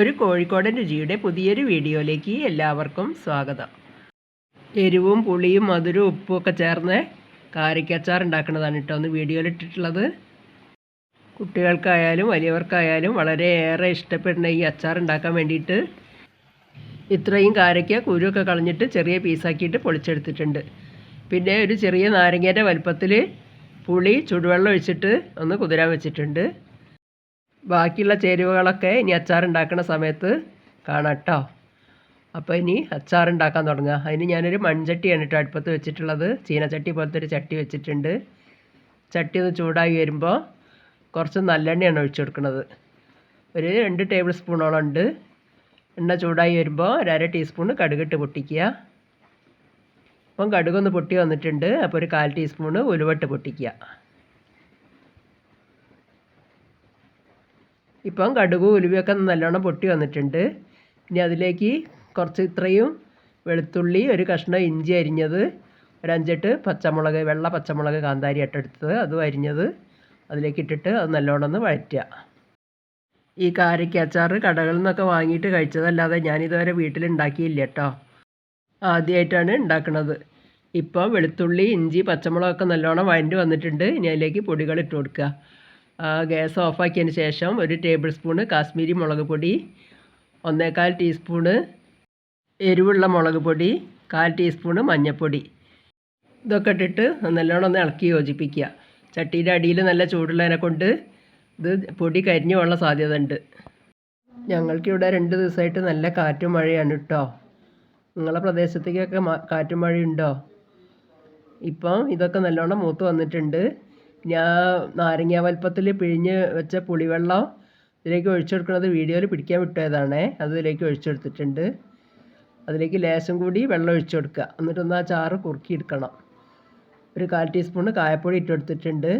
ഒരു കോഴിക്കോടൻ രുചിയുടെ പുതിയൊരു വീഡിയോയിലേക്ക് എല്ലാവർക്കും സ്വാഗതം. എരിവും പുളിയും മധുരവും ഉപ്പും ഒക്കെ ചേർന്ന് കാരിക്കച്ചാർ ഉണ്ടാക്കുന്നതാണ് കേട്ടോ ഒന്ന് വീഡിയോയിൽ ഇട്ടിട്ടുള്ളത് കുട്ടികൾക്കായാലും വലിയവർക്കായാലും വളരെയേറെ ഇഷ്ടപ്പെടുന്ന ഈ അച്ചാർ ഉണ്ടാക്കാൻ വേണ്ടിയിട്ട് ഇത്രയും കാരയ്ക്ക കുരുവൊക്കെ കളഞ്ഞിട്ട് ചെറിയ പീസാക്കിയിട്ട് പൊളിച്ചെടുത്തിട്ടുണ്ട്. പിന്നെ ഒരു ചെറിയ നാരങ്ങേന്റെ വലുപ്പത്തിൽ പുളി ചുടുവെള്ളം ഒഴിച്ചിട്ട് ഒന്ന് കുതിരാൻ വെച്ചിട്ടുണ്ട്. ബാക്കിയുള്ള ചേരുവകളൊക്കെ ഇനി അച്ചാർ ഉണ്ടാക്കുന്ന സമയത്ത് കാണാം കേട്ടോ അപ്പോൾ ഇനി അച്ചാർ ഉണ്ടാക്കാൻ തുടങ്ങുക അതിന് ഞാനൊരു മൺചട്ടിയാണ് കേട്ടോ അടുപ്പത്ത് വെച്ചിട്ടുള്ളത്. ചീനച്ചട്ടി പോലത്തെ ഒരു ചട്ടി വെച്ചിട്ടുണ്ട്. ചട്ടി ഒന്ന് ചൂടായി വരുമ്പോൾ കുറച്ച് നല്ലെണ്ണയാണ് ഒഴിച്ചു കൊടുക്കുന്നത് ഒരു രണ്ട് ടേബിൾ സ്പൂണോളം ഉണ്ട്. എണ്ണ ചൂടായി വരുമ്പോൾ ഒരു അര ടീസ്പൂൺ കടുകിട്ട് പൊട്ടിക്കുക. അപ്പം കടുകൊന്ന് പൊട്ടി വന്നിട്ടുണ്ട്. അപ്പോൾ ഒരു കാൽ ടീസ്പൂണ് ഉലുവട്ട് പൊട്ടിക്കുക. ഇപ്പം കടുകും ഉലുവയൊക്കെ നല്ലോണം പൊട്ടി വന്നിട്ടുണ്ട്. ഇനി അതിലേക്ക് കുറച്ച് ഇത്രയും വെളുത്തുള്ളി ഒരു കഷ്ണം ഇഞ്ചി അരിഞ്ഞത് ഒരു അഞ്ചെട്ട് പച്ചമുളക് വെള്ള പച്ചമുളക് കാന്താരി ഇട്ടെടുത്തത് അതും അരിഞ്ഞത് അതിലേക്ക് ഇട്ടിട്ട് അത് നല്ലോണം ഒന്ന് വഴറ്റുക. ഈ കാരയ്ക്ക് അച്ചാർ കടകളിൽ നിന്നൊക്കെ വാങ്ങിയിട്ട് കഴിച്ചതല്ലാതെ ഞാനിതുവരെ വീട്ടിലുണ്ടാക്കിയില്ല കേട്ടോ. ആദ്യമായിട്ടാണ് ഉണ്ടാക്കുന്നത് ഇപ്പോൾ വെളുത്തുള്ളി ഇഞ്ചി പച്ചമുളകൊക്കെ നല്ലോണം വഴണ്ടി വന്നിട്ടുണ്ട്. ഇനി അതിലേക്ക് പൊടികൾ ഇട്ട് കൊടുക്കുക. ഗ്യാസ് ഓഫാക്കിയതിന് ശേഷം ഒരു ടേബിൾ സ്പൂണ് കാശ്മീരി മുളക് പൊടി ഒന്നേകാൽ ടീസ്പൂണ് എരിവുള്ള മുളക് പൊടി കാൽ ടീസ്പൂണ് മഞ്ഞൾപ്പൊടി ഇതൊക്കെ ഇട്ടിട്ട് നല്ലോണം ഒന്ന് ഇളക്കി യോജിപ്പിക്കുക. ചട്ടിയുടെ അടിയിൽ നല്ല ചൂടുള്ളതിനെ കൊണ്ട് ഇത് പൊടി കരിഞ്ഞു പോകാനുള്ള സാധ്യത ഉണ്ട്. ഞങ്ങൾക്കിവിടെ രണ്ട് ദിവസമായിട്ട് നല്ല കാറ്റും മഴയാണ് കേട്ടോ നിങ്ങളെ പ്രദേശത്തേക്കൊക്കെ കാറ്റും മഴയുണ്ടോ? ഇപ്പം ഇതൊക്കെ നല്ലോണം മൂത്ത് വന്നിട്ടുണ്ട്. ഞാൻ നാരങ്ങ വലുപ്പത്തിൽ പിഴിഞ്ഞ് വെച്ച പുളിവെള്ളം ഇതിലേക്ക് ഒഴിച്ചു കൊടുക്കുന്നത് വീഡിയോയിൽ പിടിക്കാൻ വിട്ടതാണേ. അത് ഇതിലേക്ക് ഒഴിച്ചു കൊടുത്തിട്ടുണ്ട് അതിലേക്ക് ലേശം കൂടി വെള്ളം ഒഴിച്ചു കൊടുക്കുക എന്നിട്ടൊന്ന് ആ ചാറ് കുറുക്കിയെടുക്കണം. ഒരു കാൽ ടീസ്പൂൺ കായപ്പൊടി ഇട്ട് കൊടുത്തിട്ടുണ്ട്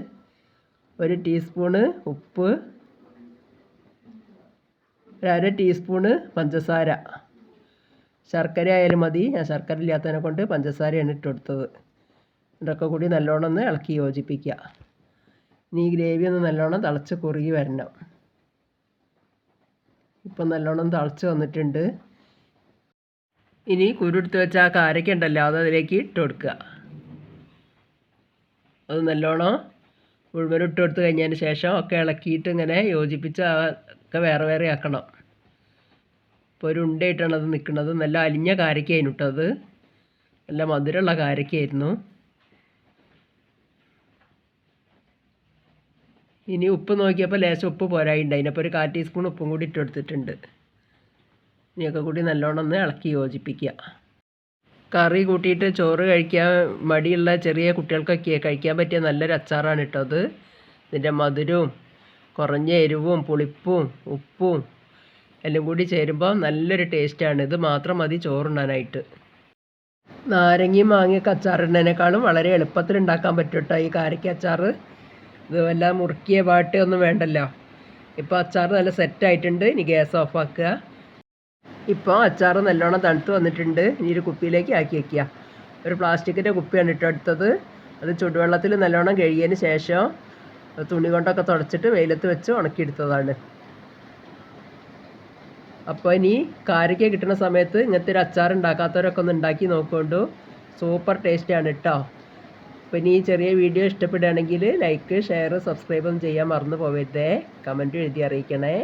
ഒരു ടീസ്പൂണ് ഉപ്പ്. ഒരു അര ടീസ്പൂണ് പഞ്ചസാര. ശർക്കര ആയാലും മതി. ഞാൻ ശർക്കര ഇല്ലാത്തതിനെ കൊണ്ട് പഞ്ചസാരയാണ് ഇട്ട് കൊടുത്തത് ഇതൊക്കെ കൂടി നല്ലോണം ഒന്ന് ഇളക്കി യോജിപ്പിക്കുക. ഇനി ഈ ഗ്രേവി ഒന്ന് നല്ലോണം തിളച്ച് കുറുകി വരണം. ഇപ്പം നല്ലോണം തിളച്ച് വന്നിട്ടുണ്ട്. ഇനി കുരുടുത്ത് വെച്ച ആ കാരയ്ക്ക ഉണ്ടല്ലോ അത് അതിലേക്ക് ഇട്ട് കൊടുക്കുക. അത് നല്ലോണം മുഴുവൻ ഇട്ട് കൊടുത്ത് കഴിഞ്ഞതിന് ശേഷം ഒക്കെ ഇളക്കിയിട്ട് ഇങ്ങനെ യോജിപ്പിച്ച് ഒക്കെ വേറെ വേറെ ആക്കണം. ഇപ്പോൾ ഒരു ഉണ്ടയായിട്ടാണ് അത് നിൽക്കുന്നത്. നല്ല അലിഞ്ഞ കാരക്കയായിരുന്നു കേട്ടോ അത്. നല്ല മധുരമുള്ള കാരയ്ക്കായിരുന്നു ഇനി ഉപ്പ് നോക്കിയപ്പോൾ ലേശം ഉപ്പ് പോരായിണ്ട് അതിനപ്പോൾ ഒരു കാൽ ടീസ്പൂൺ ഉപ്പും കൂടി ഇട്ട് കൊടുത്തിട്ടുണ്ട്. ഇനിയൊക്കെ കൂടി നല്ലോണം ഒന്ന് ഇളക്കി യോജിപ്പിക്കുക. കറി കൂട്ടിയിട്ട് ചോറ് കഴിക്കാൻ മടിയുള്ള ചെറിയ കുട്ടികൾക്കൊക്കെ കഴിക്കാൻ പറ്റിയ നല്ലൊരു അച്ചാറാണ് കേട്ടോ അത്. ഇതിന്റെ മധുരവും കുറഞ്ഞ എരിവും പുളിപ്പും ഉപ്പും എല്ലാം കൂടി ചേരുമ്പോൾ നല്ലൊരു ടേസ്റ്റാണ്. ഇത് മാത്രം മതി ചോറുണ്ണാനായിട്ട്. നാരങ്ങയും മാങ്ങയൊക്കെ അച്ചാറിടുന്നതിനേക്കാളും വളരെ എളുപ്പത്തിൽ ഉണ്ടാക്കാൻ പറ്റും കേട്ടോ ഈ കാരയ്ക്ക അച്ചാർ ഇത് വല്ല മുറുക്കിയ പാട്ട് ഒന്നും വേണ്ടല്ലോ. ഇപ്പോൾ അച്ചാർ നല്ല സെറ്റ് ആയിട്ടുണ്ട് ഇനി ഗ്യാസ് ഓഫ് ആക്കുക ഇപ്പോൾ അച്ചാർ നല്ലോണം തണുത്ത് വന്നിട്ടുണ്ട്. ഇനി ഒരു കുപ്പിയിലേക്ക് ആക്കി വയ്ക്കുക ഒരു പ്ലാസ്റ്റിക്കിന്റെ കുപ്പിയാണ് ഇട്ട് എടുത്തത്. അത് ചുടുവെള്ളത്തിൽ നല്ലോണം കഴുകിയതിന് ശേഷം തുണി കൊണ്ടൊക്കെ തുടച്ചിട്ട് വെയിലത്ത് വെച്ച് ഉണക്കിയെടുത്തതാണ്. അപ്പോൾ ഇനി കാരയ്ക്ക കിട്ടുന്ന സമയത്ത് ഇങ്ങനത്തെ ഒരു അച്ചാർ ഉണ്ടാക്കാത്തവരൊക്കെ ഒന്ന് ഉണ്ടാക്കി നോക്കൊണ്ടു. സൂപ്പർ ടേസ്റ്റാണ് കേട്ടോ ഇനി ഈ ചെറിയ വീഡിയോ ഇഷ്ടപ്പെടുകയാണെങ്കിൽ ലൈക്ക് ഷെയർ സബ്സ്ക്രൈബ് ചെയ്യാൻ മറന്നു പോകരുതേ കമന്റ് എഴുതി അറിയിക്കണേ.